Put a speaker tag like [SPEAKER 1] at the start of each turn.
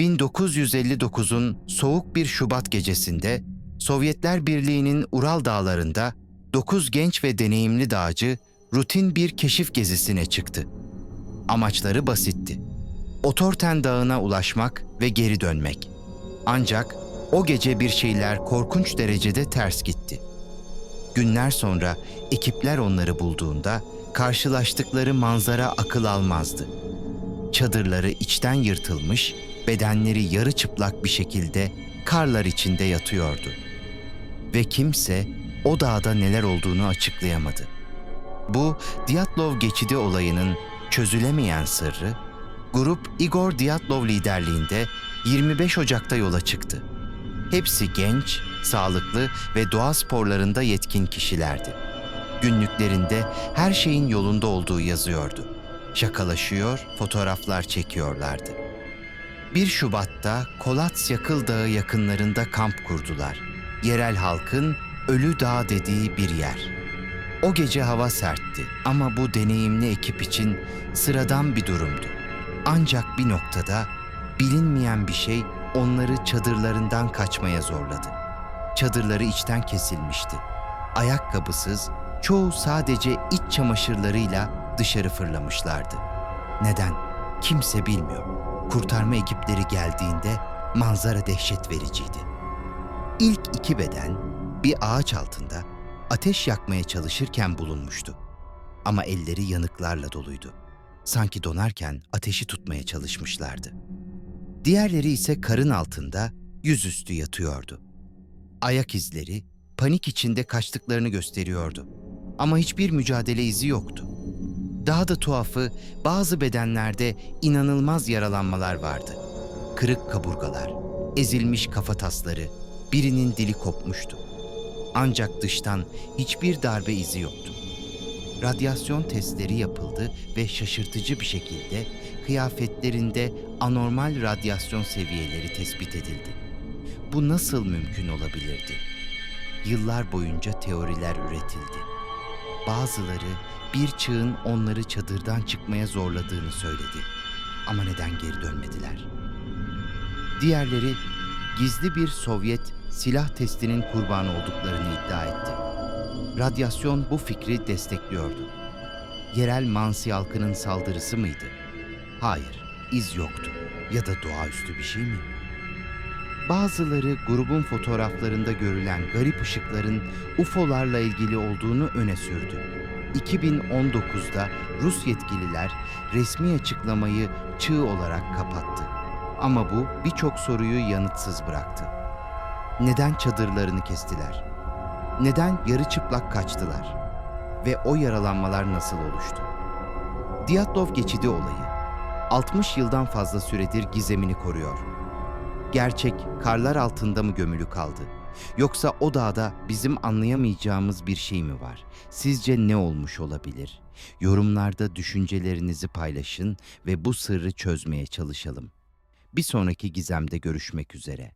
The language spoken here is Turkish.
[SPEAKER 1] 1959'un soğuk bir Şubat gecesinde Sovyetler Birliği'nin Ural Dağları'nda 9 genç ve deneyimli dağcı rutin bir keşif gezisine çıktı. Amaçları basitti. Otorten Dağı'na ulaşmak ve geri dönmek. Ancak o gece bir şeyler korkunç derecede ters gitti. Günler sonra ekipler onları bulduğunda karşılaştıkları manzara akıl almazdı. Çadırları içten yırtılmış, bedenleri yarı çıplak bir şekilde karlar içinde yatıyordu. Ve kimse o dağda neler olduğunu açıklayamadı. Bu Diatlov geçidi olayının çözülemeyen sırrı, grup Igor Diatlov liderliğinde 25 Ocak'ta yola çıktı. Hepsi genç, sağlıklı ve doğa sporlarında yetkin kişilerdi. Günlüklerinde her şeyin yolunda olduğu yazıyordu. Şakalaşıyor, fotoğraflar çekiyorlardı. 1 Şubat'ta Kolats Yakıl Dağı yakınlarında kamp kurdular. Yerel halkın Ölü Dağ dediği bir yer. O gece hava sertti ama bu deneyimli ekip için sıradan bir durumdu. Ancak bir noktada bilinmeyen bir şey onları çadırlarından kaçmaya zorladı. Çadırları içten kesilmişti. Ayakkabısız, çoğu sadece iç çamaşırlarıyla dışarı fırlamışlardı. Neden? Kimse bilmiyor. Kurtarma ekipleri geldiğinde manzara dehşet vericiydi. İlk iki beden bir ağaç altında ateş yakmaya çalışırken bulunmuştu. Ama elleri yanıklarla doluydu. Sanki donarken ateşi tutmaya çalışmışlardı. Diğerleri ise karın altında yüzüstü yatıyordu. Ayak izleri panik içinde kaçtıklarını gösteriyordu. Ama hiçbir mücadele izi yoktu. Daha da tuhafı bazı bedenlerde inanılmaz yaralanmalar vardı. Kırık kaburgalar, ezilmiş kafatasları, birinin dili kopmuştu. Ancak dıştan hiçbir darbe izi yoktu. Radyasyon testleri yapıldı ve şaşırtıcı bir şekilde kıyafetlerinde anormal radyasyon seviyeleri tespit edildi. Bu nasıl mümkün olabilirdi? Yıllar boyunca teoriler üretildi. Bazıları bir çığın onları çadırdan çıkmaya zorladığını söyledi. Ama neden geri dönmediler? Diğerleri gizli bir Sovyet silah testinin kurbanı olduklarını iddia etti. Radyasyon bu fikri destekliyordu. Yerel Mansi halkının saldırısı mıydı? Hayır, iz yoktu. Ya da doğaüstü bir şey mi? Bazıları grubun fotoğraflarında görülen garip ışıkların UFO'larla ilgili olduğunu öne sürdü. 2019'da Rus yetkililer resmi açıklamayı çığ olarak kapattı. Ama bu birçok soruyu yanıtsız bıraktı. Neden çadırlarını kestiler? Neden yarı çıplak kaçtılar? Ve o yaralanmalar nasıl oluştu? Diatlov geçidi olayı 60 yıldan fazla süredir gizemini koruyor. Gerçek karlar altında mı gömülü kaldı? Yoksa o dağda bizim anlayamayacağımız bir şey mi var? Sizce ne olmuş olabilir? Yorumlarda düşüncelerinizi paylaşın ve bu sırrı çözmeye çalışalım. Bir sonraki gizemde görüşmek üzere.